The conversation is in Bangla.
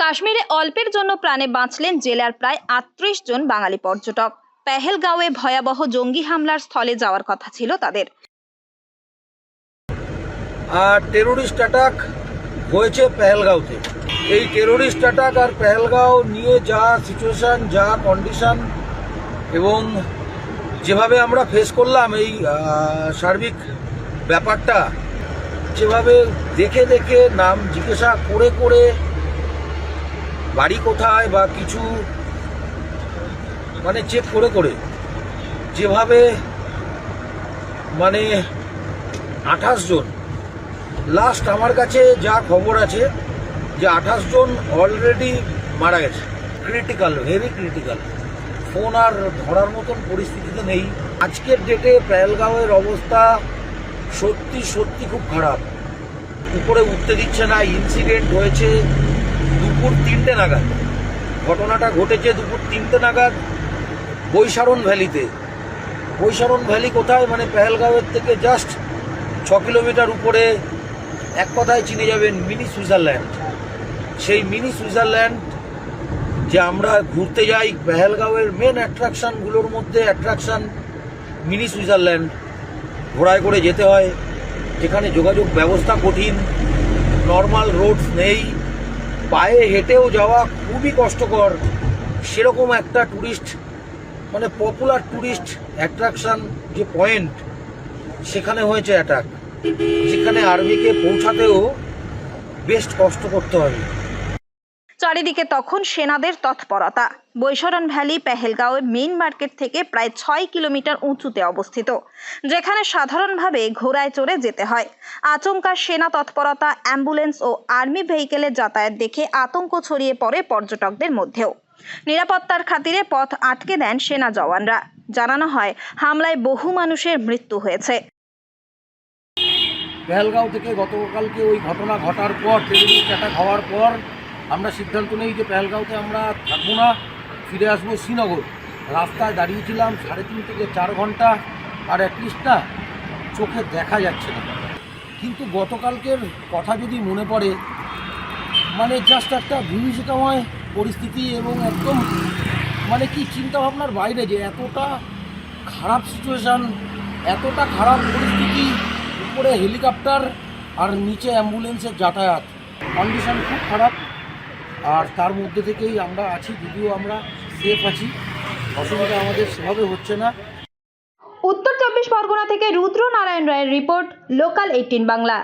কাশ্মীরে অল্পের জন্য প্রাণে বাঁচলেন জেলার প্রায় আটত্রিশ জন বাঙালি পর্যটক। পেহেলগাঁওয়ে ভয়াবহ জঙ্গি হামলার স্থলে যাওয়ার কথা ছিল তাদের। আর টেরোরিস্ট অ্যাটাক হয়েছে পেহেলগাঁওতে। এই টেরোরিস্ট অ্যাটাক আর পেহেলগাঁও নিয়ে যা সিচুয়েশন যা কন্ডিশন এবং যেভাবে আমরা ফেস করলাম এই সার্বিক ব্যাপারটা, যেভাবে দেখে দেখে নাম জিজ্ঞাসা করে করে বাড়ি কোথায় বা কিছু মানে চেক করে করে। যেভাবে মানে আঠাশ জন। লাস্ট আমার কাছে যা খবর আছে যে আঠাশ জন অলরেডি মারা গেছে। ক্রিটিক্যাল ভেরি ক্রিটিক্যাল ফোন আর ধরার মতন পরিস্থিতিতে নেই। আজকের ডেটে পেহেলগাঁওয়ের অবস্থা সত্যি সত্যি খুব খারাপ। উপরে উঠতে দিচ্ছে না ইনসিডেন্ট হয়েছে। দুপুর তিনটে নাগাদ। ঘটনাটা ঘটেছে দুপুর তিনটে নাগাদ বৈশারণ ভ্যালিতে। বৈশারণ ভ্যালি কোথায়? মানে পেহেলগাঁওয়ের থেকে জাস্ট ছ কিলোমিটার উপরে এক কথায় চিনে যাবেন মিনি সুইজারল্যান্ড। সেই মিনি সুইজারল্যান্ড যে আমরা ঘুরতে যাই, পেহেলগাঁওয়ের মেন অ্যাট্রাকশানগুলোর মধ্যে অ্যাট্রাকশান মিনি সুইজারল্যান্ড। ঘোড়ায় করে যেতে হয়। যেখানে যোগাযোগ ব্যবস্থা কঠিন। নর্মাল রোডস নেই। পায়ে হেঁটেও যাওয়া খুবই কষ্টকর। সেরকম একটা ট্যুরিস্ট মানে পপুলার ট্যুরিস্ট অ্যাট্রাকশান যে পয়েন্ট সেখানে হয়েছে অ্যাটাক যেখানে আর্মিকে পৌঁছাতেও বেশ কষ্ট করতে হবে চারিদিকে তখন সেনাদের তৎপরতা। বৈশরণ ভ্যালি পেহেলগাঁওয়ের মেইন মার্কেট থেকে প্রায় ছয় কিলোমিটার উঁচুতে অবস্থিত, যেখানে সাধারণভাবে ঘোড়ায় চড়ে যেতে হয়। আচমকা সেনা তৎপরতা, অ্যাম্বুলেন্স ও আর্মি ভেহিকেলের যাতায়াত দেখে আতঙ্ক ছড়িয়ে পড়ে পর্যটকদের মধ্যেও। নিরাপত্তার খাতিরে পথ আটকে দেন সেনা জওয়ানরা। জানানো হয়, হামলায় বহু মানুষের মৃত্যু হয়েছে। পেহেলগাঁও থেকে গতকালকে ওই ঘটনা ঘটার পর টেরিস্ট হওয়ার পর আমরা সিদ্ধান্ত নেই যে পেহেলগাঁওতে আমরা থাকব না, ফিরে আসব শ্রীনগর। রাস্তায় দাঁড়িয়েছিলাম সাড়ে তিন থেকে চার ঘণ্টা, আর অ্যাটলিস্ট না চোখে দেখা যাচ্ছে না। কিন্তু গতকালকের কথা যদি মনে পড়ে মানে জাস্ট একটা বিভীষিকাময় পরিস্থিতি এবং একদম মানে কি চিন্তা ভাবনার বাইরে যে এতটা খারাপ সিচুয়েশান এতটা খারাপ পরিস্থিতি, উপরে হেলিকপ্টার আর নিচে অ্যাম্বুলেন্সের যাতায়াত। কন্ডিশন খুব খারাপ। আর তার মধ্যে থেকেই আমরা আছি, যদিও আমরা সেফ আছি। অসুবিধা আমাদের সেভাবে হচ্ছে না। উত্তর চব্বিশ পরগনা থেকে রুদ্র নারায়ণ রায়ের রিপোর্ট, লোকাল এইটিন বাংলা।